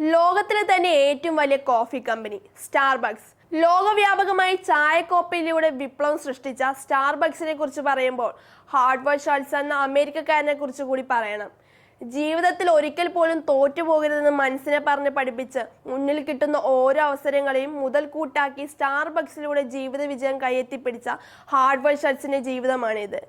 ലോകത്തിലെ തന്നെ ഏറ്റവും വലിയ കോഫി കമ്പനി സ്റ്റാർബക്സ് ലോകവ്യാപകമായി ചായക്കോപ്പയിലൂടെ വിപ്ലവം സൃഷ്ടിച്ച സ്റ്റാർബക്സിനെ കുറിച്ച് പറയുമ്പോൾ ഹാർഡ്വേർഡ് ഷാൾസ് എന്ന അമേരിക്കക്കാരനെ കുറിച്ച് കൂടി പറയണം. ജീവിതത്തിൽ ഒരിക്കൽ പോലും തോറ്റുപോകരുതെന്ന് മനസ്സിനെ പറഞ്ഞ് പഠിപ്പിച്ച് മുന്നിൽ കിട്ടുന്ന ഓരോ അവസരങ്ങളെയും മുതൽ കൂട്ടാക്കി സ്റ്റാർബക്സിലൂടെ ജീവിത വിജയം കയ്യെത്തിപ്പിടിച്ച ഹാർഡ്വേർഡ് ഷൾസിന്റെ ജീവിതമാണിത്.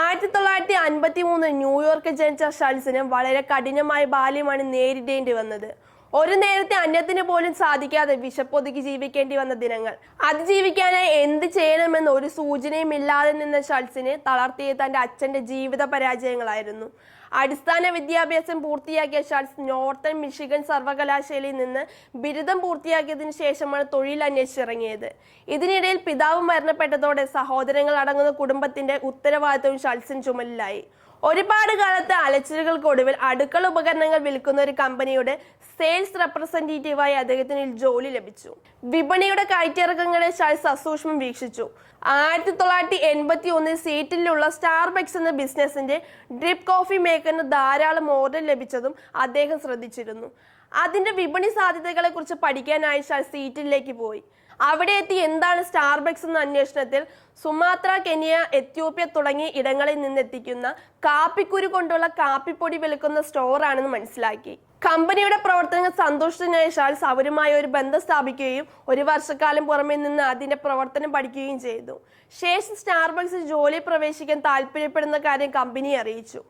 ആയിരത്തി തൊള്ളായിരത്തി അൻപത്തി മൂന്ന് ന്യൂയോർക്കിൽ ജനിച്ച ഷൾസിന് വളരെ കഠിനമായ ബാല്യമാണ് നേരിടേണ്ടി വന്നത്. ഒരു നേരത്തെ അന്യത്തിന് പോലും സാധിക്കാതെ വിശപ്പൊതുക്കി ജീവിക്കേണ്ടി വന്ന ദിനങ്ങൾ. അതിജീവിക്കാനായി എന്ത് ചെയ്യണമെന്ന് ഒരു സൂചനയും ഇല്ലാതെ നിന്ന ഷൾസിനെ തളർത്തിയ തന്റെ അച്ഛന്റെ ജീവിത പരാജയങ്ങളായിരുന്നു. അടിസ്ഥാന വിദ്യാഭ്യാസം പൂർത്തിയാക്കിയ ചാൾസ് നോർത്തേൺ മിഷിഗൻ സർവകലാശാലയിൽ നിന്ന് ബിരുദം പൂർത്തിയാക്കിയതിനു ശേഷമാണ് തൊഴിൽ അന്വേഷിച്ചിറങ്ങിയത്. ഇതിനിടയിൽ പിതാവ് മരണപ്പെട്ടതോടെ സഹോദരങ്ങൾ അടങ്ങുന്ന കുടുംബത്തിന്റെ ഉത്തരവാദിത്വവും ഷൾസിന് ചുമലിലായി. ഒരുപാട് കാലത്തെ അലച്ചിലുകൾക്കൊടുവിൽ അടുക്കള ഉപകരണങ്ങൾ വിൽക്കുന്ന ഒരു കമ്പനിയുടെ സെയിൽസ് റെപ്രസെന്റേറ്റീവായി അദ്ദേഹത്തിന് ജോലി ലഭിച്ചു. വിപണിയുടെ കയറ്റിറക്കങ്ങളെ ഷാൾസ് അസൂക്ഷ്മം വീക്ഷിച്ചു. ആയിരത്തി തൊള്ളായിരത്തി എൺപത്തി ഒന്നിൽ സീറ്റിലുള്ള സ്റ്റാർബക്സ് എന്ന ബിസിനസിന്റെ ഡ്രിപ്പ് കോഫി മേക്കറിന് ധാരാളം ഓർഡർ ലഭിച്ചതും അദ്ദേഹം ശ്രദ്ധിച്ചിരുന്നു. അതിന്റെ വിപണി സാധ്യതകളെ കുറിച്ച് പഠിക്കാനായി സീറ്റിലേക്ക് പോയി. അവിടെ എത്തി എന്താണ് സ്റ്റാർബക്സ് എന്ന അന്വേഷണത്തിൽ സുമാത്ര കെനിയ എത്യോപ്യ തുടങ്ങിയ ഇടങ്ങളിൽ നിന്നെത്തിക്കുന്ന കാപ്പിക്കുരു കൊണ്ടുള്ള കാപ്പിപ്പൊടി വിൽക്കുന്ന സ്റ്റോറാണെന്ന് മനസ്സിലാക്കി. കമ്പനിയുടെ പ്രവർത്തനങ്ങൾ സന്തോഷത്തിനായ ഷാൾസ് അവരുമായി ഒരു ബന്ധം സ്ഥാപിക്കുകയും ഒരു വർഷക്കാലം പുറമെ നിന്ന് അതിന്റെ പ്രവർത്തനം പഠിക്കുകയും ചെയ്തു. ശേഷം സ്റ്റാർബക്സിൽ ജോലി പ്രവേശിക്കാൻ താല്പര്യപ്പെടുന്ന കാര്യം കമ്പനി അറിയിച്ചു.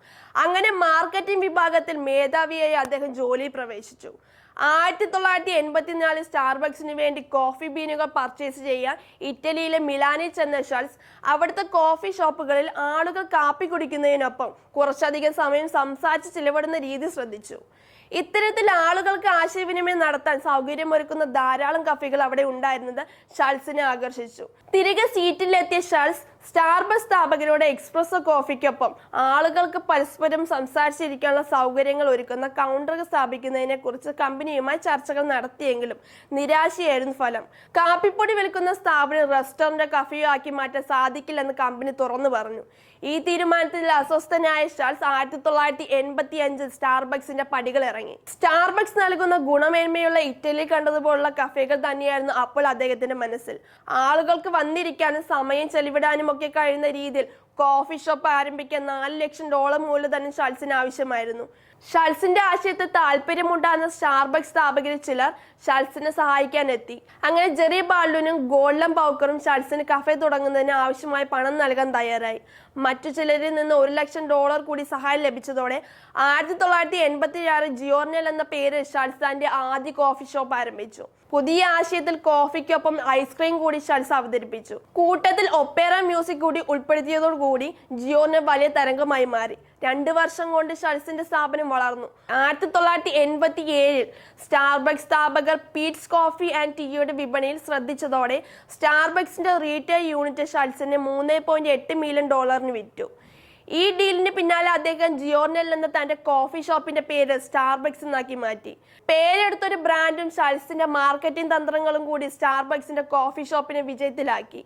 അങ്ങനെ മാർക്കറ്റിംഗ് വിഭാഗത്തിൽ മേധാവിയായി അദ്ദേഹം ജോലി പ്രവേശിച്ചു. ആയിരത്തി തൊള്ളായിരത്തി എൺപത്തിനാലിൽ സ്റ്റാർബക്സിന് വേണ്ടി കോഫി ബീനുകൾ പർച്ചേസ് ചെയ്യാൻ ഇറ്റലിയിലെ മിലാനിൽ ചെന്ന ഷൾസ് അവിടുത്തെ കോഫി ഷോപ്പുകളിൽ ആളുകൾ കാപ്പി കുടിക്കുന്നതിനൊപ്പം കുറച്ചധികം സമയം സംസാരിച്ച് ചിലവിടുന്ന രീതി ശ്രദ്ധിച്ചു. ഇത്തരത്തിൽ ആളുകൾക്ക് ആശയവിനിമയം നടത്താൻ സൗകര്യമൊരുക്കുന്ന ധാരാളം കഫികൾ അവിടെ ഉണ്ടായിരുന്നത് ഷൾസിനെ ആകർഷിച്ചു. തിരികെ സീറ്റിലെത്തിയ ഷൾസ് സ്റ്റാർബസ് സ്ഥാപകരോട് എക്സ്പ്രസ് കോഫിക്കൊപ്പം ആളുകൾക്ക് പരസ്പരം സംസാരിച്ചിരിക്കാനുള്ള സൗകര്യങ്ങൾ ഒരുക്കുന്ന കൗണ്ടർ സ്ഥാപിക്കുന്നതിനെ കുറിച്ച് കമ്പനിയുമായി ചർച്ചകൾ നടത്തിയെങ്കിലും നിരാശയായിരുന്നു ഫലം. കാപ്പിപ്പൊടി വിൽക്കുന്ന സ്ഥാപനം റെസ്റ്റോറന്റ് കഫിയോ ആക്കി മാറ്റാൻ സാധിക്കില്ലെന്ന് കമ്പനി തുറന്നു പറഞ്ഞു. ഈ തീരുമാനത്തിൽ അസ്വസ്ഥനായ ഷാൾസ് ആയിരത്തി തൊള്ളായിരത്തി എൺപത്തി അഞ്ചിൽ സ്റ്റാർബക്സിന്റെ പടികൾ ഇറങ്ങി. സ്റ്റാർബക്സ് നൽകുന്ന ഗുണമേന്മയുള്ള ഇറ്റലി കണ്ടതുപോലുള്ള കഫേകൾ തന്നെയായിരുന്നു അപ്പോൾ അദ്ദേഹത്തിന്റെ മനസ്സിൽ. ആളുകൾക്ക് വന്നിരിക്കാനും സമയം ചെലവിടാനും ഒക്കെ കഴിയുന്ന രീതിയിൽ കോഫി ഷോപ്പ് ആരംഭിക്കാൻ നാല് ലക്ഷം ഡോളർ മൂലധനം ചാൾസിന് ആവശ്യമായിരുന്നു. ഷൾസിന്റെ ആശയത്തെ താല്പര്യമുണ്ടാകുന്ന സ്റ്റാർബക്സ് സ്ഥാപകരിൽ ചിലർ ഷൾസിനെ സഹായിക്കാൻ എത്തി. അങ്ങനെ ജെറി ബാൾഡുനും ഗോൾഡൻ ബൗക്കറും ഷൾസിന് കഫേ തുടങ്ങുന്നതിന് ആവശ്യമായ പണം നൽകാൻ തയ്യാറായി. മറ്റു ചിലരിൽ നിന്ന് ഒരു ലക്ഷം ഡോളർ കൂടി സഹായം ലഭിച്ചതോടെ ആയിരത്തി തൊള്ളായിരത്തി എൺപത്തി ആറ് ജിയോർണൽ എന്ന പേര് ഷൾസ് ആദ്യ കോഫി ഷോപ്പ് ആരംഭിച്ചു. പുതിയ ആശയത്തിൽ കോഫിക്കൊപ്പം ഐസ്ക്രീം കൂടി ഷൾസ് അവതരിപ്പിച്ചു. കൂട്ടത്തിൽ ഒപ്പേറ മ്യൂസിക് കൂടി ഉൾപ്പെടുത്തിയതോടുകൂടി ജിയോന് വലിയ തരംഗമായി മാറി. രണ്ട് വർഷം കൊണ്ട് ഷൾസിന്റെ സ്ഥാപനം വളർന്നു. ആയിരത്തി തൊള്ളായിരത്തി എൺപത്തി ഏഴിൽ സ്റ്റാർബക്സ് സ്ഥാപകർ പീറ്റ്സ് കോഫി ആൻഡ് ടീയുടെ വിപണിയിൽ ശ്രദ്ധിച്ചതോടെ സ്റ്റാർബക്സിന്റെ റീറ്റെയിൽ യൂണിറ്റ് ഷൾസിന് മൂന്ന് പോയിന്റ് എട്ട് മില്യൺ ഡോളറിന് വിറ്റു. ഈ ഡീലിന് പിന്നാലെ അദ്ദേഹം ജിയോർണൽ എന്ന തന്റെ കോഫി ഷോപ്പിന്റെ പേര് സ്റ്റാർബക്സ് എന്നാക്കി മാറ്റി. പേരെടുത്തൊരു ബ്രാൻഡും ഷൾസിന്റെ മാർക്കറ്റിംഗ് തന്ത്രങ്ങളും കൂടി സ്റ്റാർബക്സിന്റെ കോഫി ഷോപ്പിനെ വിജയത്തിലാക്കി.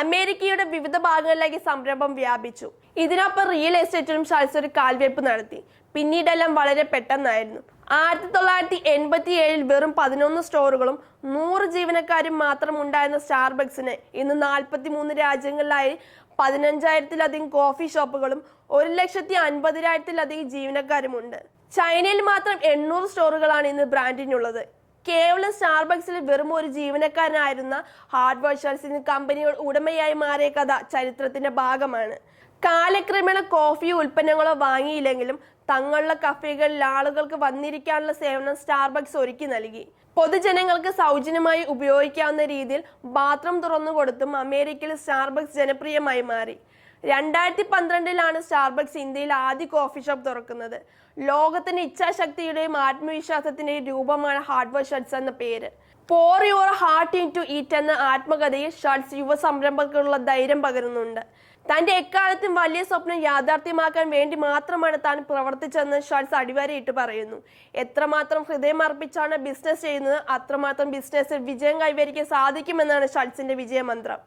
അമേരിക്കയുടെ വിവിധ ഭാഗങ്ങളിലേക്ക് സംരംഭം വ്യാപിച്ചു. ഇതിനൊപ്പം റിയൽ എസ്റ്റേറ്റിലും ഷൾസ് ഒരു കാൽവെപ്പ് നടത്തി. പിന്നീടെല്ലാം വളരെ പെട്ടെന്നായിരുന്നു. ആയിരത്തി തൊള്ളായിരത്തി എൺപത്തി ഏഴിൽ വെറും പതിനൊന്ന് സ്റ്റോറുകളും നൂറ് ജീവനക്കാരും മാത്രം ഉണ്ടായിരുന്ന സ്റ്റാർബക്സിന് ഇന്ന് നാൽപ്പത്തി മൂന്ന് രാജ്യങ്ങളിലായി പതിനഞ്ചായിരത്തിലധികം കോഫി ഷോപ്പുകളും ഒരു ലക്ഷത്തി അൻപതിനായിരത്തിലധികം ജീവനക്കാരുമുണ്ട്. ചൈനയിൽ മാത്രം എണ്ണൂറ് സ്റ്റോറുകളാണ് ഇന്ന് ബ്രാൻഡിനുള്ളത്. കേവലം സ്റ്റാർബക്സിൽ വെറും ഒരു ജീവനക്കാരനായിരുന്ന ഹാർഡ് ഷൾസ് കമ്പനി ഉടമയായി മാറിയ കഥ ചരിത്രത്തിന്റെ ഭാഗമാണ്. കാലക്രമേണ കോഫി ഉൽപ്പന്നങ്ങളോ വാങ്ങിയില്ലെങ്കിലും തങ്ങളുടെ കഫേകളിൽ ആളുകൾക്ക് വന്നിരിക്കാനുള്ള സേവനം സ്റ്റാർബക്സ് ഒരുക്കി നൽകി. പൊതുജനങ്ങൾക്ക് സൗജന്യമായി ഉപയോഗിക്കാവുന്ന രീതിയിൽ ബാത്റൂം തുറന്നു കൊടുത്തും അമേരിക്കയിൽ സ്റ്റാർബക്സ് ജനപ്രിയമായി മാറി. രണ്ടായിരത്തി പന്ത്രണ്ടിലാണ് സ്റ്റാർബക്സ് ഇന്ത്യയിൽ ആദ്യ കോഫി ഷോപ്പ് തുറക്കുന്നത്. ലോകത്തിന്റെ ഇച്ഛാശക്തിയുടെയും ആത്മവിശ്വാസത്തിന്റെയും രൂപമാണ് ഹാർഡ്വെയർ ഷർട്സ് എന്ന പേര്. Pour your heart into it എന്ന ആത്മകഥയിൽ ഷർട്സ് യുവ സംരംഭകർക്കുള്ള ധൈര്യം പകരുന്നുണ്ട്. തന്റെ എക്കാലത്തും വലിയ സ്വപ്നം യാഥാർത്ഥ്യമാക്കാൻ വേണ്ടി മാത്രമാണ് താൻ പ്രവർത്തിച്ചതെന്ന് ഷർട്സ് അടിവരയിട്ട് പറയുന്നു. എത്രമാത്രം ഹൃദയം അർപ്പിച്ചാണ് ബിസിനസ് ചെയ്യുന്നത് അത്രമാത്രം ബിസിനസ്സിൽ വിജയം കൈവരിക്കാൻ സാധിക്കുമെന്നാണ് ഷർട്സിന്റെ വിജയമന്ത്രം.